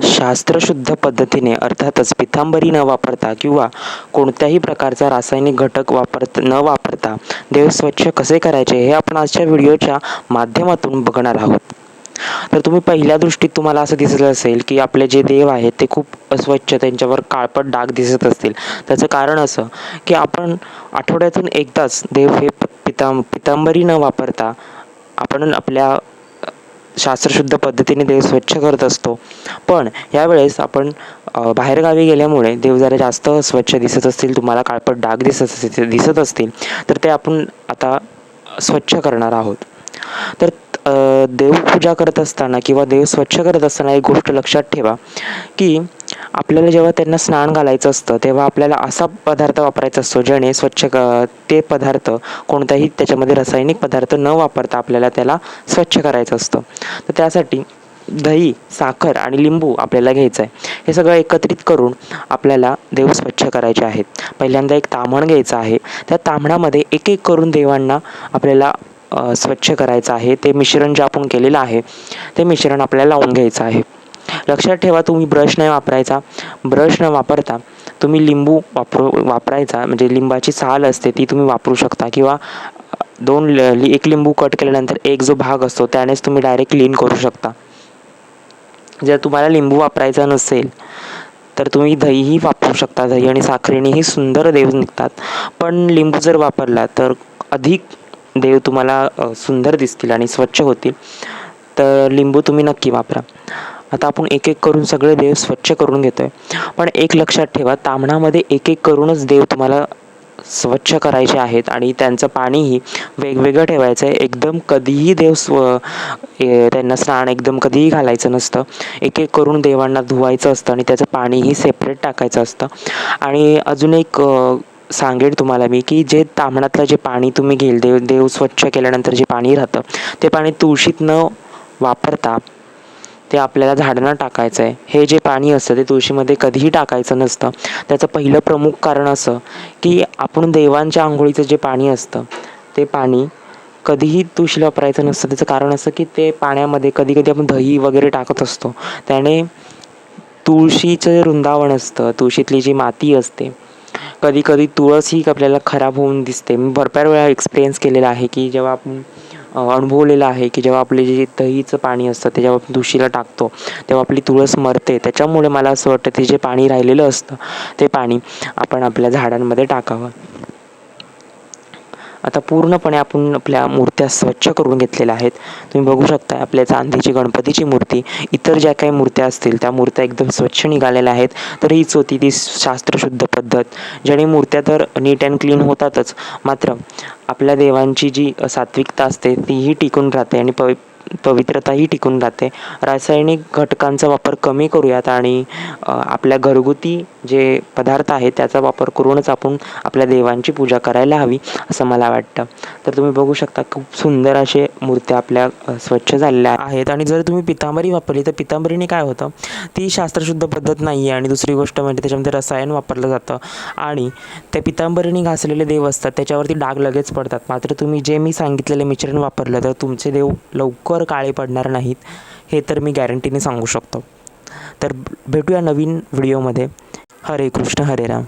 शास्त्रशुद्ध पद्धतीने अर्थातच पितांबरी न वापरता किंवा कोणत्याही प्रकारचा रासायनिक घटक वापरत न वापरता देव स्वच्छ कसे करायचे हे आपण आजच्या व्हिडिओच्या माध्यमातून बघणार आहोत. तर तुम्ही पहिल्या दृष्टीत तुम्हाला असं दिसलं असेल की आपले जे देव आहेत ते खूप अस्वच्छ त्यांच्यावर काळपट डाग दिसत असतील. त्याचं कारण असं की आपण आठवड्यातून एकदाच देव हे प पितां पितांबरी न वापरता आपण आपल्या शास्त्रशुद्ध पद्धतीने देव स्वच्छ करत असतो. पण यावेळेस आपण बाहेरगावी गेल्यामुळे देव जरा जास्त स्वच्छ दिसत असतील तुम्हाला काळपट डाग दिसत असतील दिसत असतील तर ते आपण आता स्वच्छ करणार आहोत. तर देवपूजा करत असताना किंवा देव स्वच्छ करत असताना एक गोष्ट लक्षात ठेवा की आपल्याला जेव्हा त्यांना स्नान घालायचं असतं तेव्हा आपल्याला असा पदार्थ वापरायचा असतो ज्याने स्वच्छ क ते पदार्थ कोणताही त्याच्यामध्ये रासायनिक पदार्थ न वापरता आपल्याला त्याला स्वच्छ करायचं असतं. तर त्यासाठी दही साखर आणि लिंबू आपल्याला घ्यायचं आहे. हे सगळं एकत्रित करून आपल्याला देव स्वच्छ करायचे आहेत. पहिल्यांदा एक तामण घ्यायचं आहे. त्या तांबणामध्ये एक एक करून देवांना आपल्याला स्वच्छ करायचं आहे. ते मिश्रण जे आपण केलेलं आहे ते मिश्रण आपल्याला लावून घ्यायचं आहे. लक्षात ठेवा तुम्ही ब्रश नाही वापरायचा. ब्रश न वापरता तुम्ही लिंबू वापरू वापरायचा. म्हणजे लिंबाची साल असते ती तुम्ही वापरू शकता. किंवा दोन ल- एक लिंबू कट केल्यानंतर एक जो भाग असतो त्यानेच तुम्ही डायरेक्ट क्लीन करू शकता. जर तुम्हाला लिंबू वापरायचा नसेल तर तुम्ही दहीही वापरू शकता. दही आणि साखरेनेही सुंदर देव निघतात. पण लिंबू जर वापरला तर अधिक देव तुम्हाला सुंदर दिसतील आणि स्वच्छ होतील. तर लिंबू तुम्ही नक्की वापरा. आता आपण एक एक करून सगळे देव स्वच्छ करून घेतो आहे पण एक लक्षात ठेवा ताम्हणामध्ये एक एक करूनच देव तुम्हाला स्वच्छ करायचे आहेत आणि त्यांचं पाणीही वेगवेगळं ठेवायचं आहे एकदम कधीही देव स्व त्यांना स्नान एकदम कधीही घालायचं नसतं. एक एक करून देवांना धुवायचं असतं आणि त्याचं पाणीही सेपरेट टाकायचं असतं. आणि अजून एक सांगेल तुम्हाला मी की जे तांबणातलं जे पाणी तुम्ही घेईल देव देव स्वच्छ केल्यानंतर जे पाणी राहतं ते पाणी तुळशीत न वापरता ते आपल्याला झाडांना टाकायचं आहे. हे जे पाणी असतं ते तुळशीमध्ये कधीही टाकायचं नसतं. त्याचं पहिलं प्रमुख कारण असं की आपण देवांच्या आंघोळीचं जे पाणी असतं ते पाणी कधीही तुळशीला वापरायचं नसतं. त्याचं कारण असं की ते पाण्यामध्ये कधी कधी आपण दही वगैरे टाकत असतो. त्याने तुळशीचं जे वृंदावन असतं तुळशीतली जी माती असते कधी कधी तुळस ही आपल्याला खराब होऊन दिसते. मी भरपूर वेळा एक्सपिरियन्स केलेला आहे की जेव्हा आपण अनुभवलेलं आहे की जेव्हा आपले जे दहीचं पाणी असतं ते जेव्हा आपण तुळशीला टाकतो तेव्हा आपली तुळस मरते. त्याच्यामुळे मला असं वाटतं ते जे पाणी राहिलेलं असतं ते पाणी आपण आपल्या झाडांमध्ये टाकावं. आता पूर्णपणे आपण आपल्या मूर्त्या स्वच्छ करून घेतलेल्या आहेत. तुम्ही बघू शकता आपल्या चांदीची गणपतीची मूर्ती. इतर ज्या काही मूर्त्या असतील त्या मूर्त्या एकदम स्वच्छ निघालेल्या आहेत. तर हीच होती ती शास्त्रशुद्ध पद्धत. ज्याने मूर्त्या तर नीट अँड क्लीन होतातच. मात्र आपल्या देवांची जी सात्विकता असते तीही टिकून राहते आणि पवि पवित्रताही टिकून राहते. रासायनिक घटकांचा वापर कमी करूयात आणि आपल्या घरगुती जे पदार्थ आहेत त्याचा वापर करूनच आपण आपल्या देवांची पूजा करायला हवी असं मला वाटतं. तर तुम्ही बघू शकता खूप सुंदर असे मूर्त्या आपल्या स्वच्छ झालेल्या आहेत. आणि जर तुम्ही पितांबरी वापरली तर पितांबरीने काय होतं ती शास्त्रशुद्ध पद्धत नाही आहे आणि दुसरी गोष्ट म्हणजे त्याच्यामध्ये रसायन वापरलं जातं. आणि त्या पितांबरीने घासलेले देव असतात त्याच्यावरती डाग लगेच पडतात. मात्र तुम्ही जे मी सांगितलेले मिश्रण वापरलं तर तुमचे देव लवकर काळे पडणार नाहीत हे तर मी गॅरंटीने सांगू शकतो. तर भेटूया नवीन व्हिडिओमध्ये হরে কৃষ্ণ হরে রাম।